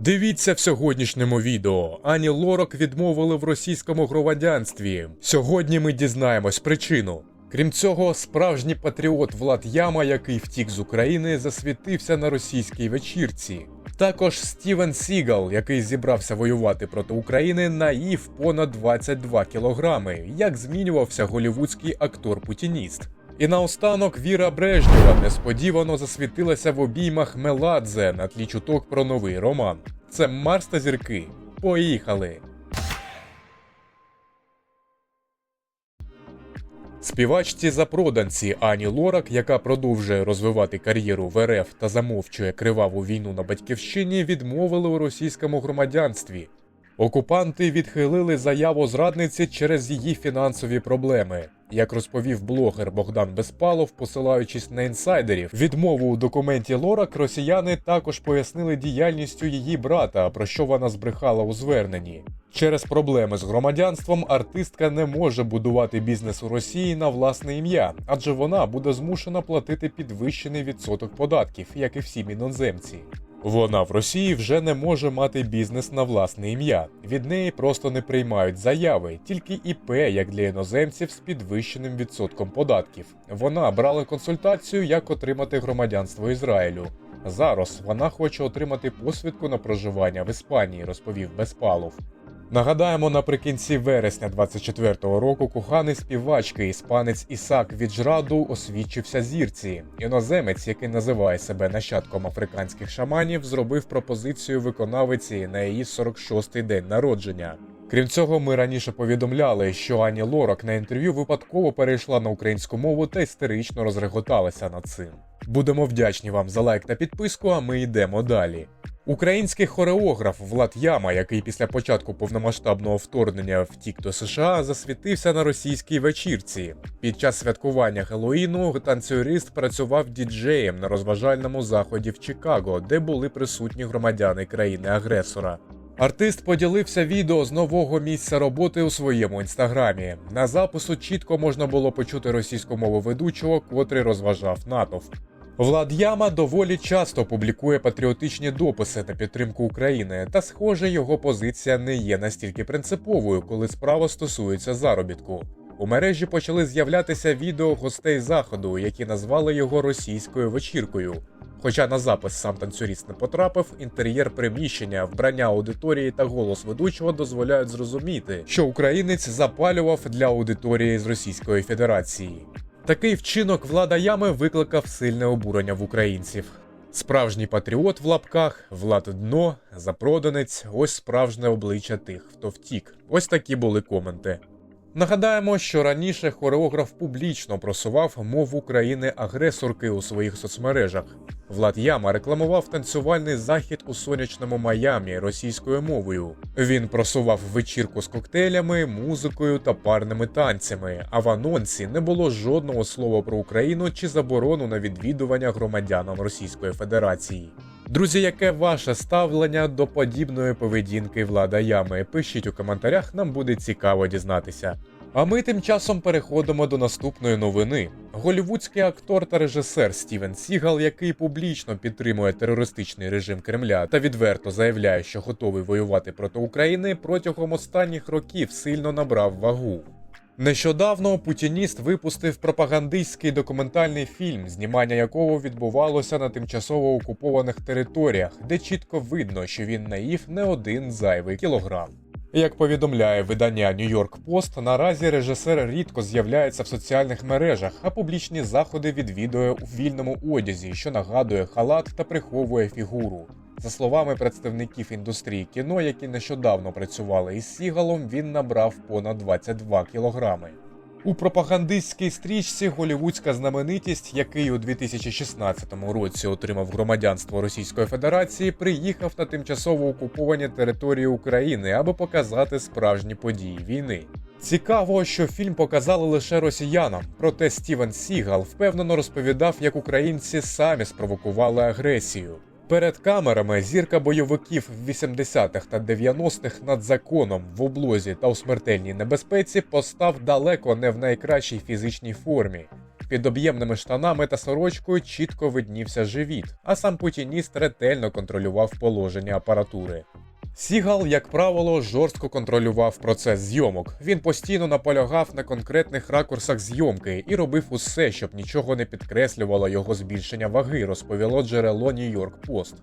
Дивіться в сьогоднішньому відео. Ані Лорак відмовили в російському громадянстві. Сьогодні ми дізнаємось причину. Крім цього, справжній патріот Влад Яма, який втік з України, засвітився на російській вечірці. Також Стівен Сігал, який зібрався воювати проти України, наїв понад 22 кілограми, як змінювався голівудський актор-путініст. І наостанок Віра Брежнєва несподівано засвітилася в обіймах Меладзе на тлі чуток про новий роман. Це Марс та зірки. Поїхали! Співачці запроданці Ані Лорак, яка продовжує розвивати кар'єру в РФ та замовчує криваву війну на батьківщині, відмовили у російському громадянстві. Окупанти відхилили заяву зрадниці через її фінансові проблеми. Як розповів блогер Богдан Безпалов, посилаючись на інсайдерів, відмову у документі Лорак росіяни також пояснили діяльністю її брата, про що вона збрехала у зверненні. Через проблеми з громадянством артистка не може будувати бізнес у Росії на власне ім'я, адже вона буде змушена платити підвищений відсоток податків, як і всі іноземці. Вона в Росії вже не може мати бізнес на власне ім'я. Від неї просто не приймають заяви, тільки ІП, як для іноземців з підвищеним відсотком податків. Вона брала консультацію, як отримати громадянство Ізраїлю. Зараз вона хоче отримати посвідку на проживання в Іспанії, розповів Безпалов. Нагадаємо, наприкінці вересня 24-го року коханий співачки іспанець Ісак Віджраду освідчився зірці. Іноземець, який називає себе нащадком африканських шаманів, зробив пропозицію виконавиці на її 46-й день народження. Крім цього, ми раніше повідомляли, що Ані Лорак на інтерв'ю випадково перейшла на українську мову та істерично розреготалася над цим. Будемо вдячні вам за лайк та підписку, а ми йдемо далі. Український хореограф Влад Яма, який після початку повномасштабного вторгнення втік до США, засвітився на російській вечірці. Під час святкування Хеллоїну танцюрист працював діджеєм на розважальному заході в Чикаго, де були присутні громадяни країни-агресора. Артист поділився відео з нового місця роботи у своєму інстаграмі. На запису чітко можна було почути російську мову ведучого, котрий розважав натовп. Влад Яма доволі часто публікує патріотичні дописи на підтримку України, та, схоже, його позиція не є настільки принциповою, коли справа стосується заробітку. У мережі почали з'являтися відео гостей заходу, які назвали його російською вечіркою. Хоча на запис сам танцюріст не потрапив, інтер'єр приміщення, вбрання аудиторії та голос ведучого дозволяють зрозуміти, що українець запалював для аудиторії з Російської Федерації. Такий вчинок влада ями викликав сильне обурення в українців. Справжній патріот в лапках, влад дно, запроданець, ось справжнє обличчя тих, хто втік. Ось такі були коменти. Нагадаємо, що раніше хореограф публічно просував мову країни-агресорки у своїх соцмережах. Влад Яма рекламував танцювальний захід у сонячному Майамі російською мовою. Він просував вечірку з коктейлями, музикою та парними танцями. А в анонсі не було жодного слова про Україну чи заборону на відвідування громадянам Російської Федерації. Друзі, яке ваше ставлення до подібної поведінки влада ями? Пишіть у коментарях, нам буде цікаво дізнатися. А ми тим часом переходимо до наступної новини. Голівудський актор та режисер Стівен Сігал, який публічно підтримує терористичний режим Кремля та відверто заявляє, що готовий воювати проти України, протягом останніх років сильно набрав вагу. Нещодавно путініст випустив пропагандистський документальний фільм, знімання якого відбувалося на тимчасово окупованих територіях, де чітко видно, що він наїв не один зайвий кілограм. Як повідомляє видання New York Post, наразі режисер рідко з'являється в соціальних мережах, а публічні заходи відвідує у вільному одязі, що нагадує халат та приховує фігуру. За словами представників індустрії кіно, які нещодавно працювали із Сігалом, він набрав понад 22 кілограми. У пропагандистській стрічці голівудська знаменитість, який у 2016 році отримав громадянство Російської Федерації, приїхав на тимчасово окуповані території України, аби показати справжні події війни. Цікаво, що фільм показали лише росіянам, проте Стівен Сігал впевнено розповідав, як українці самі спровокували агресію. Перед камерами зірка бойовиків в 80-х та 90-х над законом в облозі та у смертельній небезпеці постав далеко не в найкращій фізичній формі. під об'ємними штанами та сорочкою чітко виднівся живіт, а сам путініст ретельно контролював положення апаратури. Сігал, як правило, жорстко контролював процес зйомок. Він постійно наполягав на конкретних ракурсах зйомки і робив усе, щоб нічого не підкреслювало його збільшення ваги, розповіло джерело Нью-Йорк Пост.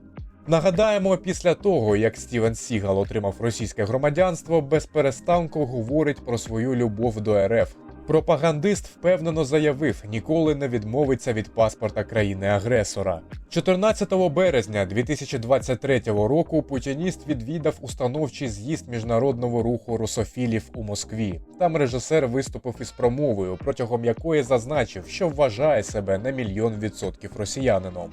Нагадаємо, після того, як Стівен Сігал отримав російське громадянство, без перестанку говорить про свою любов до РФ. Пропагандист впевнено заявив, ніколи не відмовиться від паспорта країни-агресора. 14 березня 2023 року путініст відвідав установчий з'їзд міжнародного руху русофілів у Москві. Там режисер виступив із промовою, протягом якої зазначив, що вважає себе на мільйон відсотків росіянином.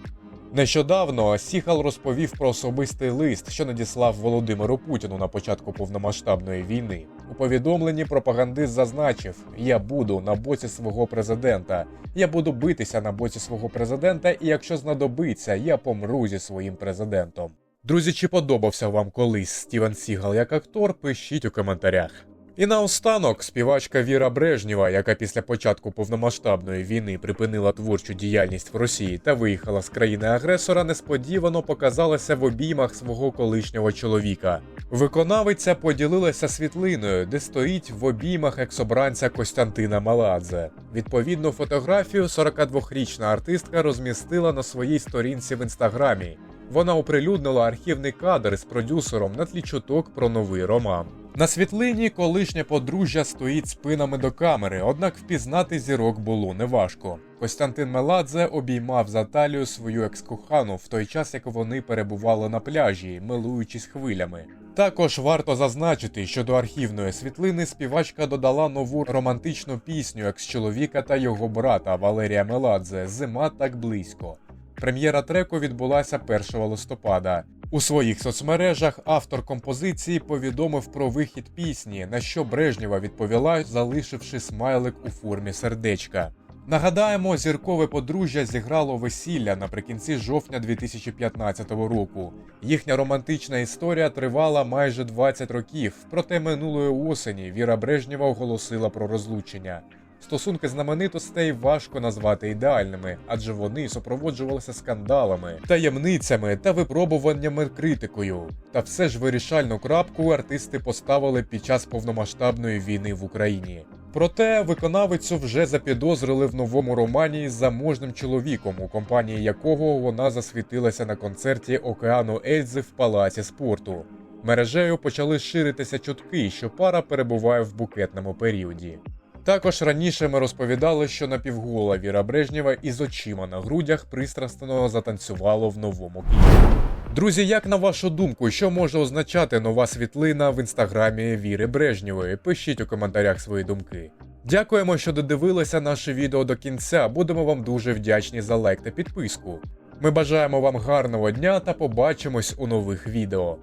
Нещодавно Сіхал розповів про особистий лист, що надіслав Володимиру Путіну на початку повномасштабної війни. У повідомленні пропагандист зазначив: Я буду на боці свого президента. Я буду битися на боці свого президента, і якщо знадобиться, я помру зі своїм президентом. Друзі, чи подобався вам колись Стівен Сігал як актор? Пишіть у коментарях. І наостанок співачка Віра Брежнєва, яка після початку повномасштабної війни припинила творчу діяльність в Росії та виїхала з країни-агресора, несподівано показалася в обіймах свого колишнього чоловіка. Виконавиця поділилася світлиною, де стоїть в обіймах екс-обранця Костянтина Маладзе. Відповідну фотографію 42-річна артистка розмістила на своїй сторінці в інстаграмі. Вона оприлюднила архівний кадр з продюсером на тлі чуток про новий роман. На світлині колишнє подружжя стоїть спинами до камери, однак впізнати зірок було неважко. Костянтин Меладзе обіймав за талію свою екс-кохану в той час, як вони перебували на пляжі, милуючись хвилями. Також варто зазначити, що до архівної світлини співачка додала нову романтичну пісню екс-чоловіка та його брата Валерія Меладзе Зима так близько. Прем'єра треку відбулася 1 листопада. У своїх соцмережах автор композиції повідомив про вихід пісні, на що Брежнєва відповіла, залишивши смайлик у формі сердечка. Нагадаємо, зіркове подружжя зіграло весілля наприкінці жовтня 2015 року. Їхня романтична історія тривала майже 20 років, проте минулої осені Віра Брежнєва оголосила про розлучення. Стосунки знаменитостей важко назвати ідеальними, адже вони супроводжувалися скандалами, таємницями та випробуваннями критикою. Та все ж вирішальну крапку артисти поставили під час повномасштабної війни в Україні. Проте виконавицю вже запідозрили в новому романі з заможним чоловіком, у компанії якого вона засвітилася на концерті Океану Ельзи в палаці спорту. Мережею почали ширитися чутки, що пара перебуває в букетному періоді. Також раніше ми розповідали, що напівгола Віра Брежнєва із очима на грудях пристрасно затанцювало в новому кліпі. Друзі, як на вашу думку, що може означати нова світлина в інстаграмі Віри Брежнєвої? Пишіть у коментарях свої думки. Дякуємо, що додивилися наше відео до кінця. Будемо вам дуже вдячні за лайк та підписку. Ми бажаємо вам гарного дня та побачимось у нових відео.